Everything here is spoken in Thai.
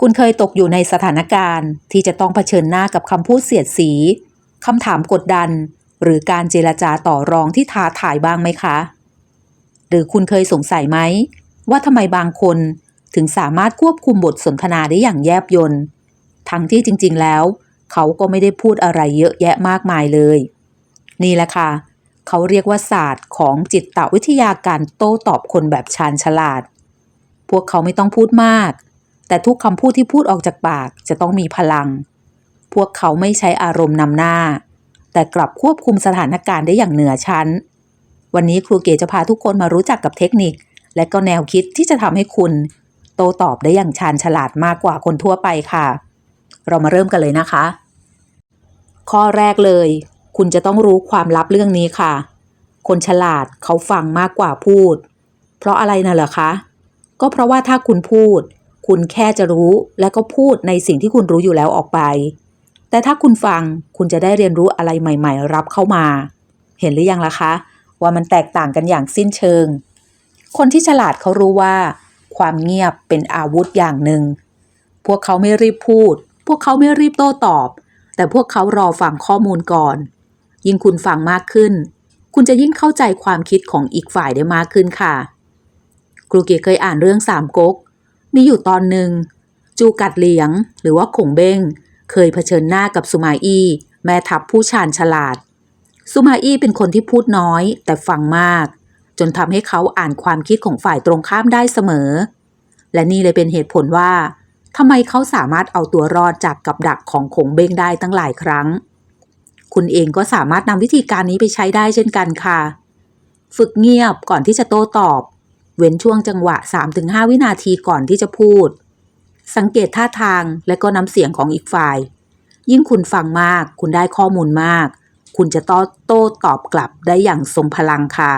คุณเคยตกอยู่ในสถานการณ์ที่จะต้องเผชิญหน้ากับคำพูดเสียดสีคำถามกดดัน หรือการเจรจาต่อรองที่ท้าทายบ้างไหมคะ หรือคุณเคยสงสัยไหม ว่าทำไมบางคนถึงสามารถควบคุมบทสนทนาได้อย่างแยบยลทั้งที่จริง ๆ แล้ว เขาก็ไม่ได้พูดอะไรเยอะแยะมากมายเลย นี่แหละค่ะ เขาเรียกว่าศาสตร์ของจิตวิทยาการโต้ตอบคนแบบชาญฉลาด พวกเขาไม่ต้องพูดมาก แต่ทุกคำพูดที่พูดออกจากปากจะต้องมีพลัง พวกเขาไม่ใช้อารมณ์นำหน้า แต่กลับควบคุมสถานการณ์ได้อย่างเหนือชั้น วันนี้ครูเก๋จะพาทุกคนมารู้จักกับเทคนิค และก็แนวคิดที่จะทำให้คุณ โตตอบได้อย่างชาญฉลาดมากกว่าคนทั่วไปค่ะ เรามาเริ่มกันเลยนะคะ ข้อแรกเลย คุณจะต้องรู้ความลับเรื่องนี้ค่ะ คนฉลาดเขาฟังมากกว่าพูด เพราะอะไรน่ะเหรอคะก็เพราะว่าถ้าคุณพูด คุณแค่จะรู้และก็พูดในสิ่งที่คุณรู้อยู่แล้วออกไป แต่ถ้าคุณฟังคุณจะได้เรียนรู้อะไรใหม่ ๆ รับเข้ามา เห็นหรือยังล่ะคะ ว่ามันแตกต่างกันอย่างสิ้นเชิง คนที่ฉลาดเขารู้ว่า ความเงียบเป็นอาวุธอย่างหนึ่ง พวกเขาไม่รีบพูด พวกเขาไม่รีบโต้ตอบ แต่พวกเขารอฟังข้อมูลก่อน ยิ่งคุณฟังมากขึ้น คุณจะยิ่งเข้าใจความคิดของอีกฝ่ายได้มากขึ้นค่ะครูเกียเคยอ่านเรื่องสามก๊ก มีอยู่ตอนหนึ่ง จูกัดเหลียง หรือว่าขงเบ้ง เคยเผชิญหน้ากับสุมาอี้แม่ทัพผู้ชาญฉลาด สุมาอี้เป็นคนที่พูดน้อยแต่ฟังมาก จนทำให้เขาอ่านความคิดของฝ่ายตรงข้ามได้เสมอ และนี่เลยเป็นเหตุผลว่าทำไมเขาสามารถเอาตัวรอดจากกับดักของขงเบ้งได้ตั้งหลายครั้ง คุณเองก็สามารถนำวิธีการนี้ไปใช้ได้เช่นกันค่ะ ฝึกเงียบก่อนที่จะโต้ตอบ เว้นช่วงจังหวะ 3-5 วินาทีก่อนที่จะพูด สังเกตท่าทางและก็น้ำเสียงของอีกฝ่าย ยิ่งคุณฟังมาก คุณได้ข้อมูลมาก คุณจะโต้โต้ตอบกลับได้อย่างสมพลังค่ะ